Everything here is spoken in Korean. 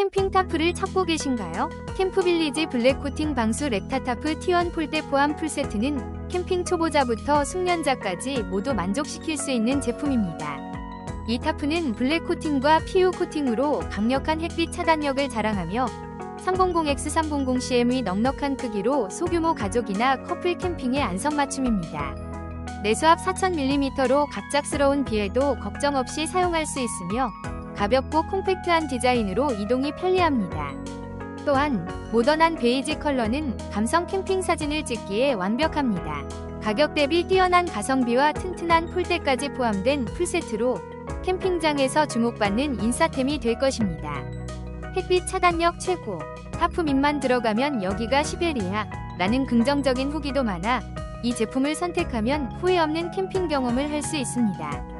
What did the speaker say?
캠핑 타프를 찾고 계신가요? 캠프빌리지 블랙코팅 방수 렉타 타프 T1 폴대 포함 풀세트는 캠핑 초보자부터 숙련자까지 모두 만족시킬 수 있는 제품입니다. 이 타프는 블랙 코팅과 PU 코팅으로 강력한 햇빛 차단력을 자랑하며 300X300CM의 넉넉한 크기로 소규모 가족이나 커플 캠핑에 안성맞춤입니다. 내수압 4000mm로 갑작스러운 비에도 걱정 없이 사용할 수 있으며 가볍고 콤팩트한 디자인으로 이동이 편리합니다. 또한 모던한 베이지 컬러는 감성 캠핑 사진을 찍기에 완벽합니다. 가격 대비 뛰어난 가성비와 튼튼한 폴대까지 포함된 풀세트로 캠핑장에서 주목받는 인싸템이 될 것입니다. 햇빛 차단력 최고, 하프민만 들어가면 여기가 시베리아 라는 긍정적인 후기도 많아 이 제품을 선택하면 후회 없는 캠핑 경험을 할 수 있습니다.